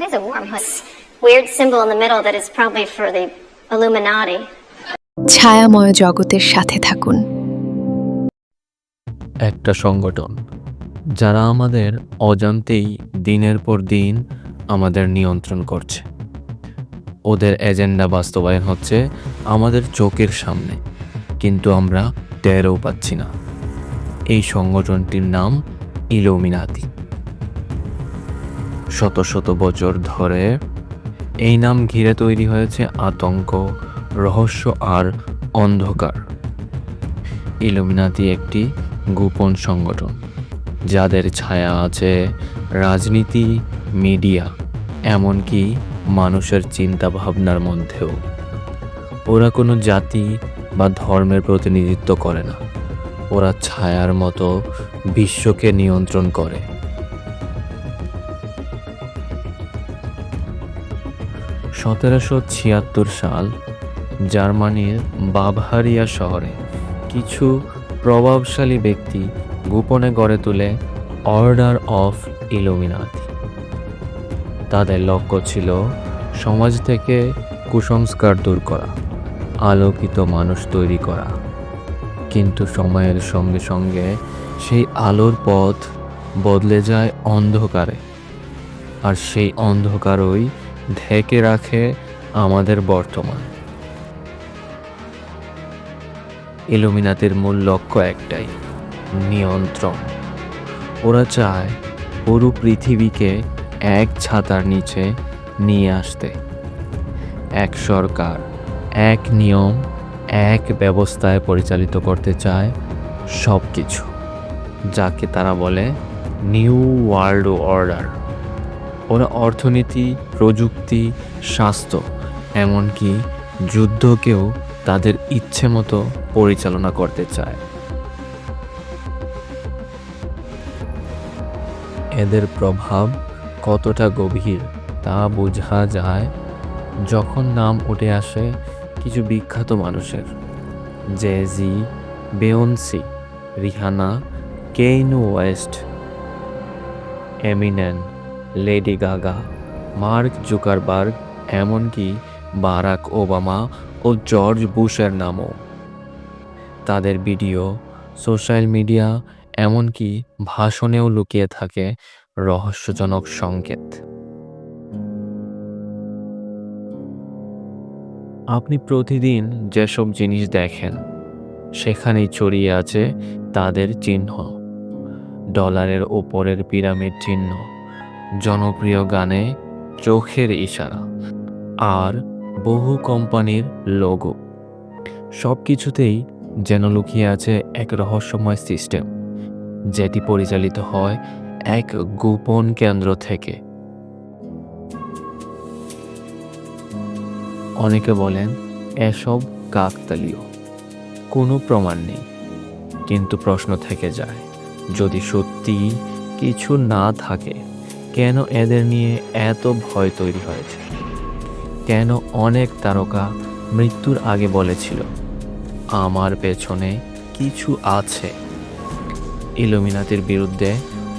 It is a warm hood. Weird symbol in the middle that is probably for the Illuminati. ছায়াময় জগতের সাথে থাকুন একটা সংগঠন যারা আমাদের অজান্তেই দিনের পর দিন আমাদের নিয়ন্ত্রণ করছে ওদের এজেন্ডা বাস্তবায়ন হচ্ছে আমাদের চোখের সামনে কিন্তু আমরা টেরও পাচ্ছি না এই সংগঠনটির নাম ইলোমিনাতি শত শত বছর ধরে এই নাম ঘিরে তৈরি হয়েছে আতঙ্ক, রহস্য আর অন্ধকার। ইলুমিনাতি একটি গোপন সংগঠন, যাদের ছায়া আছে রাজনীতি, মিডিয়া, এমনকি মানুষের চিন্তা ভাবনার মধ্যেও। ওরা কোনো জাতি বা ধর্মের প্রতিনিধিত্ব করে না। ওরা ছায়ার মতো বিশ্বকে নিয়ন্ত্রণ করে। সতেরোশো ছিয়াত্তর সাল জার্মানির বাভারিয়া শহরে কিছু প্রভাবশালী ব্যক্তি গোপনে গড়ে তোলে অর্ডার অফ ইলুমিনাতি। তাদের লক্ষ্য ছিল সমাজ থেকে কুসংস্কার দূর করা, আলোকিত মানুষ তৈরি করা। কিন্তু সময়ের সঙ্গে সঙ্গে সেই আলোর পথ বদলে যায় অন্ধকারে। আর সেই অন্ধকারই ঢেকে রাখে আমাদের বর্তমান। ইলুমিনাতির মূল লক্ষ্য একটাই, নিয়ন্ত্রণ। ওরা চায় পুরো পৃথিবীকে এক ছাতার নিচে নিয়ে আসতে। এক সরকার, এক নিয়ম, এক ব্যবস্থায় পরিচালিত করতে চায় সব কিছু যাকে তারা বলে নিউ ওয়ার্ল্ড অর্ডার। ওরা অর্থনীতি, প্রযুক্তি, স্বাস্থ্য, এমনকি যুদ্ধকেও তাদের ইচ্ছে মতো পরিচালনা করতে চায়। এদের প্রভাব কতটা গভীর তা বোঝা যায় যখন নাম উঠে আসে কিছু বিখ্যাত মানুষের। Jay Z, Beyonce, Rihanna, Kanye West, Eminem Lady Gaga Mark Zuckerberg এমনকি বারাক ওবামা ও জর্জ বুশের নামও। তাদের ভিডিও সোশ্যাল মিডিয়া এমনকি ভাষণেও লুকিয়ে থাকে রহস্যজনক সংকেত। আপনি প্রতিদিন যেসব জিনিস দেখেন, সেখানেই ছড়িয়ে আছে তাদের চিহ্ন ডলারের ওপরের পিরামিড চিহ্ন। জনপ্রিয় গানে চোখের ইশারা আর বহু কোম্পানির লোগো সব কিছুতেই যেন লুকিয়ে আছে এক রহস্যময় সিস্টেম যেটি পরিচালিত হয় এক গোপন কেন্দ্র থেকে। অনেকে বলেন, এসব কাকতালীয়। কোনো প্রমাণ নেই। কিন্তু প্রশ্ন থেকে যায়, যদি সত্যি কিছু না থাকে কেন এদের নিয়ে এত ভয় তৈরি হয়েছে? কেন অনেক তারকা মৃত্যুর আগে বলেছিল, আমার পেছনে কিছু আছে ইলুমিনাতির বিরুদ্ধে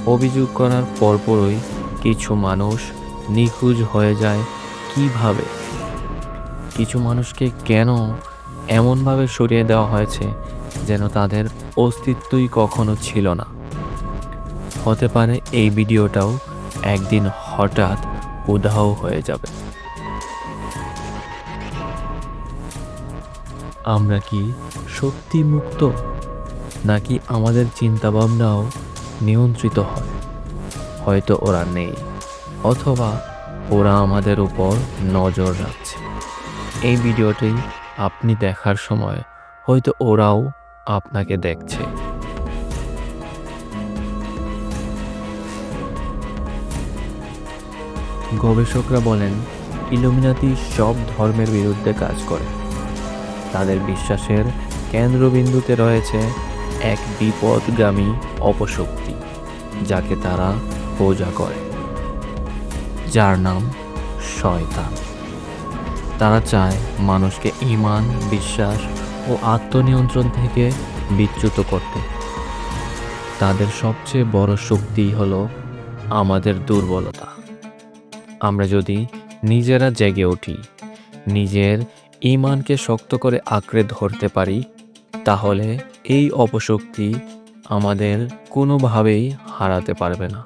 অভিযোগ করার পরপরই কিছু মানুষ নিখোঁজ হয়ে যায় কীভাবে? কিছু মানুষকে কেন এমনভাবে সরিয়ে দেওয়া হয়েছে যেন তাদের অস্তিত্বই কখনো ছিল না? হতে পারে এই ভিডিওটাও একদিন হঠাৎ উধাও হয়ে যাবে। আমরা কি সত্যি মুক্ত? নাকি আমাদের চিন্তাভাবনাও নিয়ন্ত্রিত হয়? হয়তো ওরা নেই, অথবা ওরা আমাদের উপর নজর রাখছে। এই ভিডিওটি আপনি দেখার সময় হয়তো ওরাও আপনাকে দেখছে। গবেষকরা বলেন, ইলুমিনাতি সব ধর্মের বিরুদ্ধে কাজ করে। তাদের বিশ্বাসের কেন্দ্রবিন্দুতে রয়েছে এক বিপদগামী অপশক্তি, যাকে তারা পূজা করে, যার নাম শয়তান। তারা চায় মানুষকে ইমান বিশ্বাস ও আত্মনিয়ন্ত্রণ থেকে বিচ্যুত করতে। তাদের সবচেয়ে বড় শক্তি হলো আমাদের দুর্বলতা। আমরা যদি নিজেরা জেগে উঠি, নিজের ইমানকে শক্ত করে আঁকড়ে ধরতে পারি, তাহলে এই অপশক্তি আমাদের কোনোভাবেই হারাতে পারবে না।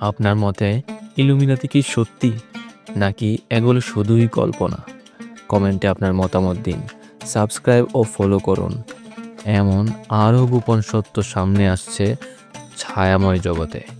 আপনার মতে ইলুমিনাতি কি সত্যি, নাকি এগুলো শুধুই কল্পনা? কমেন্টে আপনার মতামত দিন, সাবস্ক্রাইব ও ফলো করুন। এমন আরও গোপন সত্য সামনে আসছে ছায়াময় জগতে।